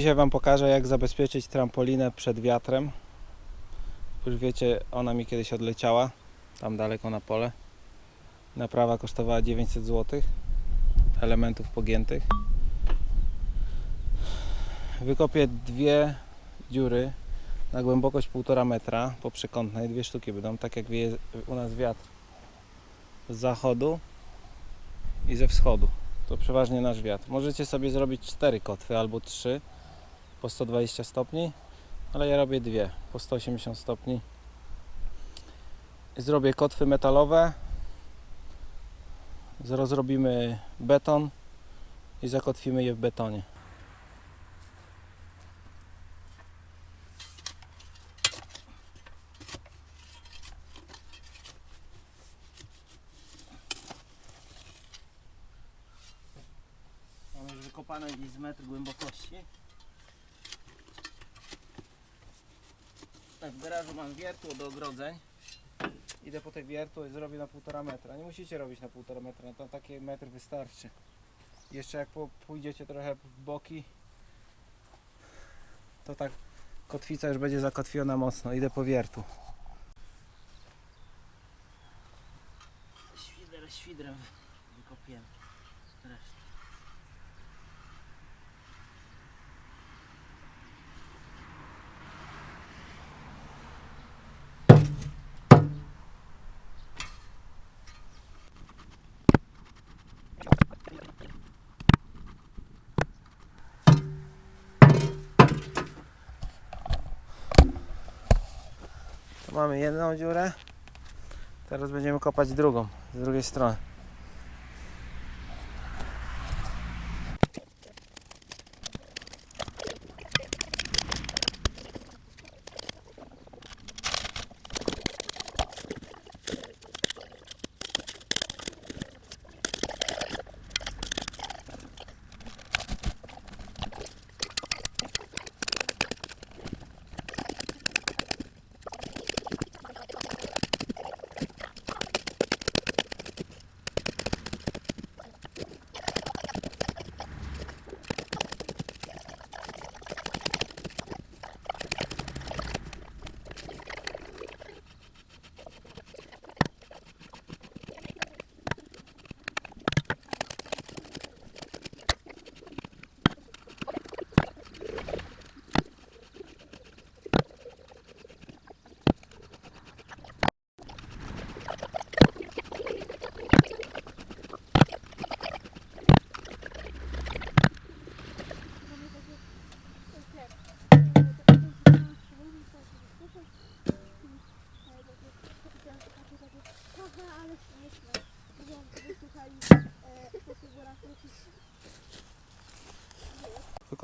Dzisiaj Wam pokażę jak zabezpieczyć trampolinę przed wiatrem. Już wiecie, ona mi kiedyś odleciała, tam daleko na pole. Naprawa kosztowała 900 zł, elementów pogiętych. Wykopię dwie dziury na głębokość 1,5 metra po przekątnej, dwie sztuki będą, tak jak wieje u nas wiatr z zachodu i ze wschodu. To przeważnie nasz wiatr. Możecie sobie zrobić cztery kotwy albo trzy po 120 stopni, ale ja robię dwie po 180 stopni. Zrobię kotwy metalowe, rozrobimy beton i zakotwimy je w betonie. Mam już wykopane gdzieś z metr głębokości. W garażu mam wiertło do ogrodzeń. Idę po te wiertło i zrobię na 1,5 metra. Nie musicie robić na 1,5 metra, to taki metr wystarczy. Jeszcze jak pójdziecie trochę w boki, to tak kotwica już będzie zakotwiona mocno. Idę po wiertu. Świder świdrem wykopiłem resztę. Tu mamy jedną dziurę. Teraz będziemy kopać drugą, z drugiej strony.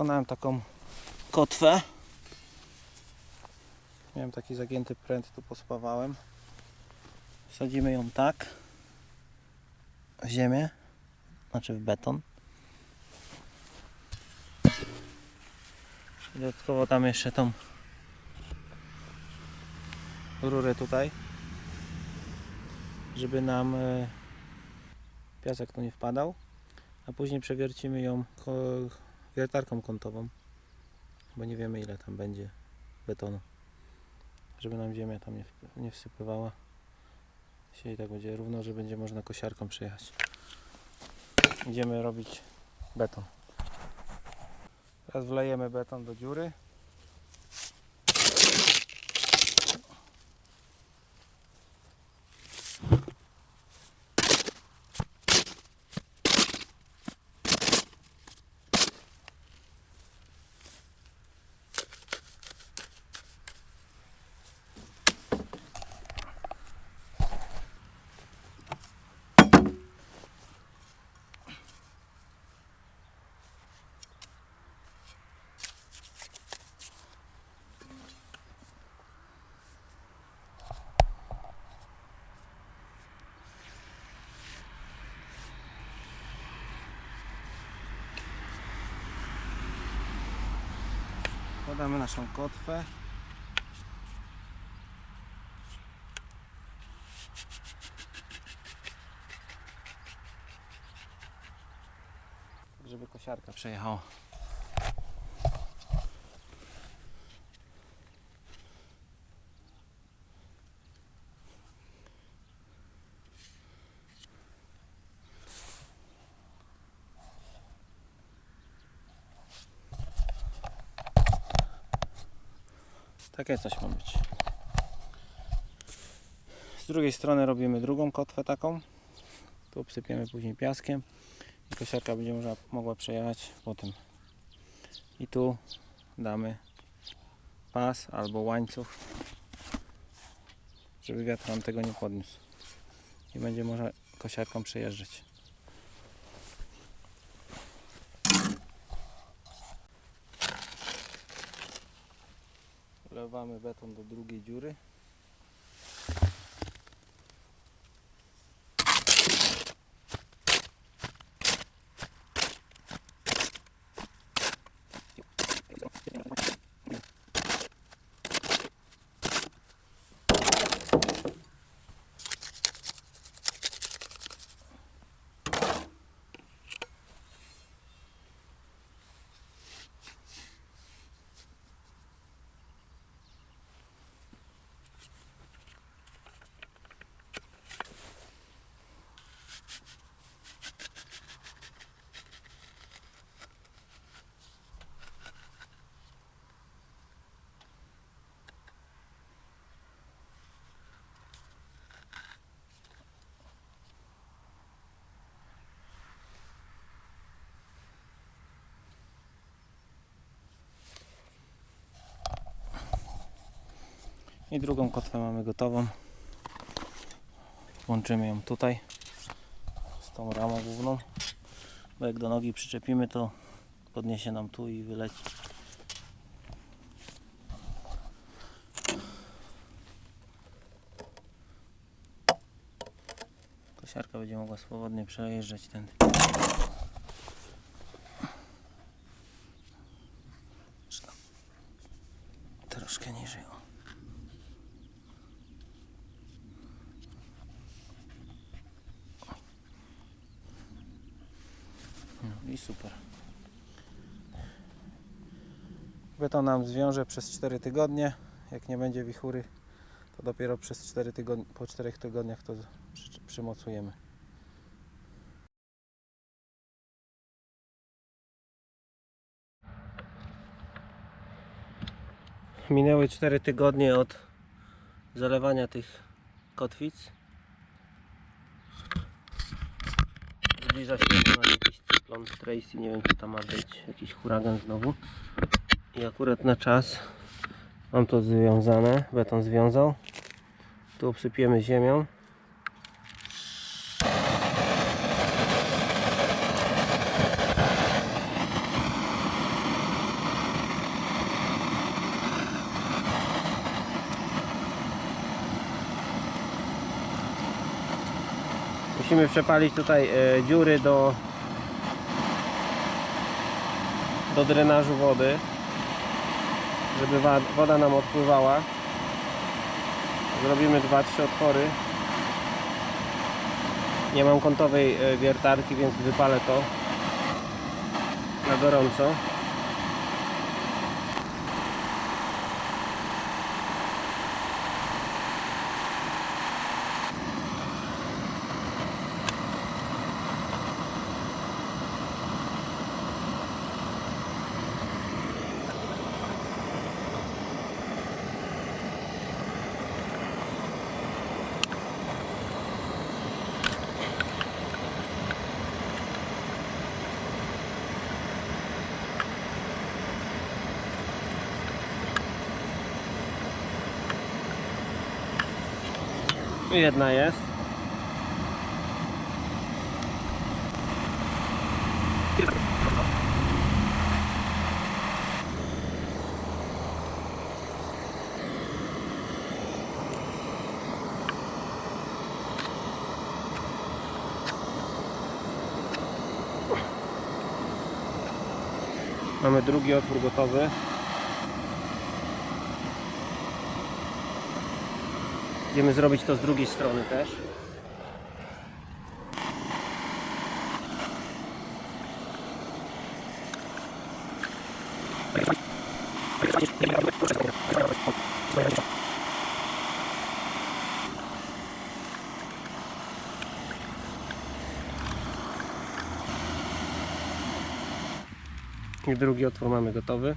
Wykonałem taką kotwę. Miałem taki zagięty pręt, tu pospawałem. Wsadzimy ją tak w ziemię, znaczy w beton. Dodatkowo tam jeszcze tą rurę tutaj, żeby nam e, piasek tu nie wpadał. A później przewiercimy ją wiertarką kątową, bo nie wiemy ile tam będzie betonu, żeby nam ziemia tam nie, nie wsypywała. Dzisiaj i tak będzie równo, że będzie można kosiarką przejechać. Idziemy robić beton. Teraz wlejemy beton do dziury. Podamy naszą kotwę. żeby kosiarka przejechała. Takie coś ma być. Z drugiej strony robimy drugą kotwę taką. Tu obsypiemy później piaskiem i kosiarka będzie można, mogła przejechać po tym. I tu damy pas albo łańcuch, żeby wiatr nam tego nie podniósł. I będzie można kosiarką przejeżdżać. Wlewamy beton do drugiej dziury. I drugą kotwę mamy gotową. Włączymy ją tutaj z tą ramą główną. Bo jak do nogi przyczepimy to podniesie nam tu i wyleci. Kosiarka będzie mogła swobodnie przejeżdżać tędy. Czy tam Troszkę niżej. O. No i super. Beton nam zwiąże przez 4 tygodnie. Jak nie będzie wichury, to dopiero przez 4 tygodnie, po 4 tygodniach to przy, przymocujemy. Minęły 4 tygodnie od zalewania tych kotwic. Zbliża się do nas cyklon Tracy, nie wiem co tam ma być, jakiś huragan znowu. I akurat na czas mam to związane, beton związał. Tu obsypiemy ziemią. Musimy przepalić tutaj e, dziury do do drenażu wody żeby woda nam odpływała. Zrobimy 2-3 otwory. Nie mam kątowej e, wiertarki więc wypalę to na gorąco jedna jest Mamy drugi otwór gotowy. Idziemy zrobić to z drugiej strony też. I drugi otwór mamy gotowy.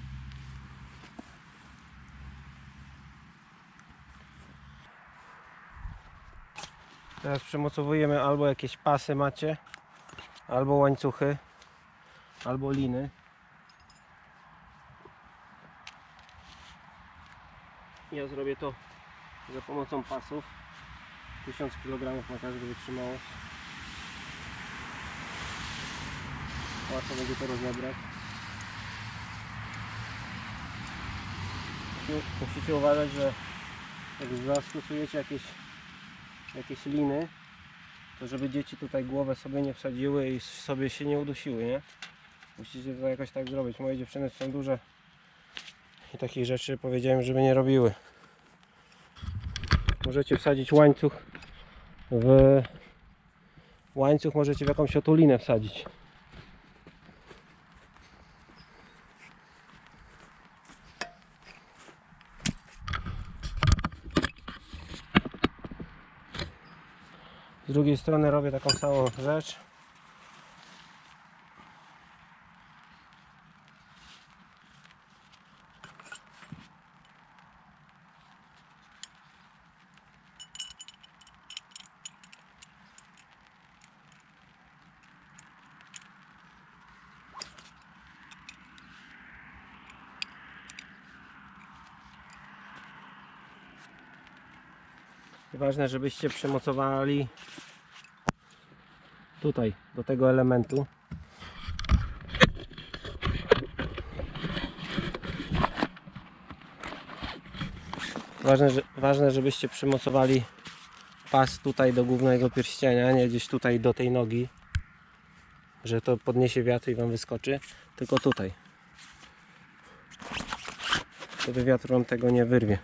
Teraz przymocowujemy albo jakieś pasy macie, albo łańcuchy, albo liny. Ja zrobię to za pomocą pasów. 1000 kg na każdy wytrzymałość. Łatwo będzie to rozebrać. Musi- Musicie uważać, że jak zastosujecie jakieś, jakieś liny, to żeby dzieci tutaj głowę sobie nie wsadziły i sobie się nie udusiły, nie? Musicie to jakoś tak zrobić. Moje dziewczyny są duże i takich rzeczy powiedziałem, żeby nie robiły. Możecie wsadzić łańcuch w łańcuch możecie w jakąś otulinę wsadzić. Z drugiej strony robię taką samą rzecz. Ważne, żebyście przymocowali tutaj, do tego elementu. Ważne, że, ważne, żebyście przymocowali pas tutaj do głównego pierścienia, nie gdzieś tutaj do tej nogi, że to podniesie wiatr i Wam wyskoczy, tylko tutaj. Wtedy wiatr Wam tego nie wyrwie.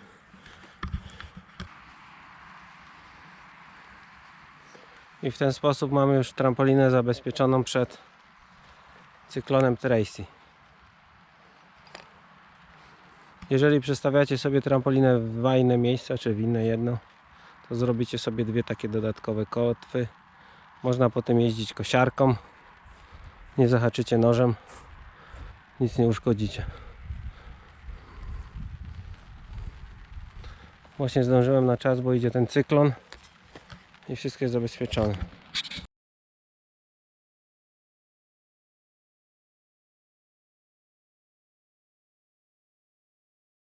I w ten sposób mamy już trampolinę zabezpieczoną przed cyklonem Tracy. Jeżeli przestawiacie sobie trampolinę w inne miejsca, czy w inne jedno, to zrobicie sobie dwie takie dodatkowe kotwy. Można potem jeździć kosiarką. Nie zahaczycie nożem. Nic nie uszkodzicie. Właśnie zdążyłem na czas, bo idzie ten cyklon i wszystko jest zabezpieczone.